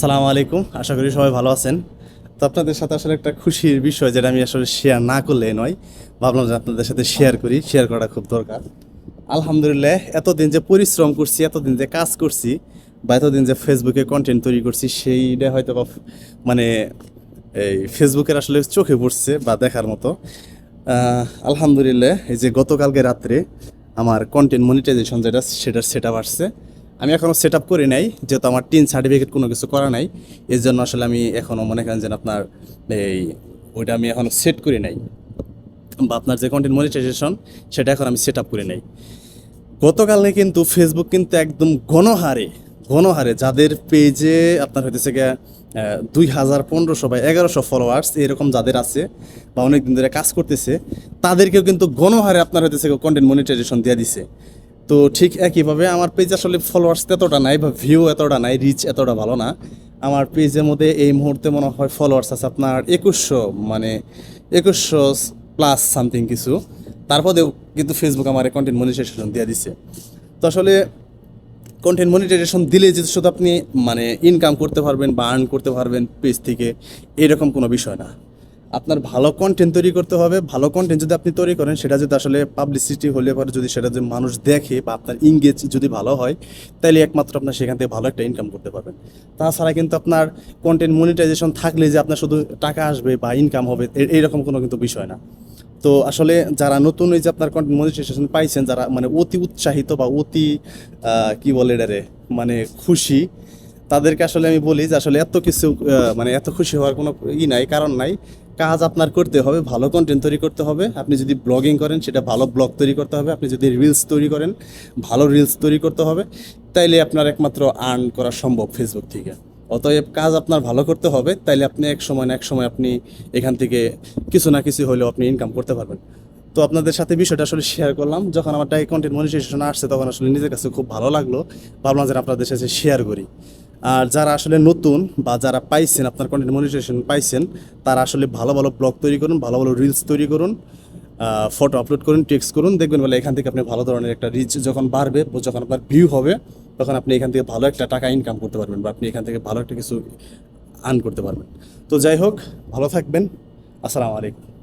আসসালামু আলাইকুম। আশা করি সবাই ভালো আছেন। তো আপনাদের সাথে আসলে একটা খুশির বিষয় যেটা আমি আসলে শেয়ার না করলে নয়, ভাবলাম যে আপনাদের সাথে শেয়ার করি। শেয়ার করা খুব দরকার। আলহামদুলিল্লাহ, এতদিন যে পরিশ্রম করছি, এতদিন যে কাজ করছি, বা এতদিন যে ফেসবুকে কন্টেন্ট তৈরি করছি, সেইটা হয়তো বা মানে এই ফেসবুকের আসলে চোখে পড়ছে বা দেখার মতো। আলহামদুলিল্লাহ, এই যে গতকালকে রাত্রে আমার কন্টেন্ট মনিটাইজেশন যেটা, সেটার সেট আসছে। আমি এখনও সেট আপ করি নাই, যেহেতু আমার টিন সার্টিফিকেট কোনো কিছু করা নাই এর জন্য আসলে আমি এখনও মনে করেন যে আপনার এই ওইটা আমি এখনও সেট করি নাই। বা আপনার যে কন্টেন্ট মনিটাইজেশন সেটা এখন আমি সেট আপ করি নাই। গতকালে কিন্তু ফেসবুক কিন্তু একদম গণহারে গণহারে যাদের পেজে আপনার হইতেছে গিয়ে দুই হাজার পনেরোশো বা এগারোশো ফলোয়ার্স এরকম যাদের আছে, বা অনেক দিন ধরে কাজ করতেছে, তাদেরকেও কিন্তু গণহারে আপনার হইতেছে কন্টেন্ট মনিটাইজেশন দিয়ে দিছে। তো ঠিক একইভাবে আমার পেজ আসলে ফলোয়ার্স এতটা নাই বা ভিউ এতটা নাই রিচ এতটা ভালো না। আমার পেজের মধ্যে এই মুহূর্তে মনে হয় ফলোয়ার্স আছে আপনার একুশশো মানে একুশশো প্লাস সামথিং কিছু। তারপরেও কিন্তু ফেসবুক আমার কন্টেন্ট মনিটাইজেশন দিয়ে দিছে। তো আসলে কন্টেন্ট মনিটাইজেশন দিলে যে শুধু আপনি মানে ইনকাম করতে পারবেন বা আর্ন করতে পারবেন পেজ থেকে, এরকম কোনো বিষয় না। আপনার ভালো কন্টেন্ট তৈরি করতে হবে, ভালো কন্টেন্ট যদি আপনি তৈরি করেন, সেটা যদি আসলে পাবলিসিটি হলে পরে যদি সেটা যদি মানুষ দেখে বা আপনার ইংগেজ যদি ভালো হয় তাহলে একমাত্র আপনার সেখান থেকে ভালো একটা ইনকাম করতে পারবেন। তাছাড়া কিন্তু আপনার কন্টেন্ট মনিটাইজেশন থাকলে যে আপনার শুধু টাকা আসবে বা ইনকাম হবে এইরকম কোনো কিন্তু বিষয় না। তো আসলে যারা নতুন ওই যে আপনার কন্টেন্ট মনিটাইজেশন পাইছেন, যারা মানে অতি উৎসাহিত বা অতি কি বলে এটারে? মানে খুশি তাদেরকে আসলে আমি বলি যে আসলে এত কিছু মানে এত খুশি হওয়ার কোনো ই নাই, কারণ নাই। কাজ আপনার করতে হবে, ভালো কন্টেন্ট তৈরি করতে হবে। আপনি যদি ব্লগিং করেন, সেটা ভালো ব্লগ তৈরি করতে হবে। আপনি যদি রিলস তৈরি করেন, ভালো রিলস তৈরি করতে হবে। তাইলে আপনার একমাত্র আর্ন করা সম্ভব ফেসবুক থেকে। অতএব কাজ আপনার ভালো করতে হবে, তাইলে আপনি এক সময় না এক সময় আপনি এখান থেকে কিছু না কিছু হলেও আপনি ইনকাম করতে পারবেন। তো আপনাদের সাথে বিষয়টা আসলে শেয়ার করলাম। যখন আমার টাই কন্টেন্ট মনিটাইজেশন আসছে, তখন আসলে নিজের কাছে খুব ভালো লাগল। ভাবলাম যে আপনাদের সাথে শেয়ার করি। আর যারা আসলে নতুন বা যারা পাইছেন, আপনার কন্টেন্ট মনিটাইজেশন পাইছেন, তারা আসলে ভালো ভালো ব্লগ তৈরি করুন, ভালো ভালো রিলস তৈরি করুন ফটো আপলোড করুন টেক্সট করুন, দেখবেন বলে এখান থেকে আপনি ভালো ধরনের একটা রিচ যখন বাড়বে, যখন আপনার ভিউ হবে, তখন আপনি এখান থেকে ভালো একটা টাকা ইনকাম করতে পারবেন বা আপনি এখান থেকে ভালো একটা কিছু আর্ন করতে পারবেন। তো যাই হোক, ভালো থাকবেন। আসসালামু আলাইকুম।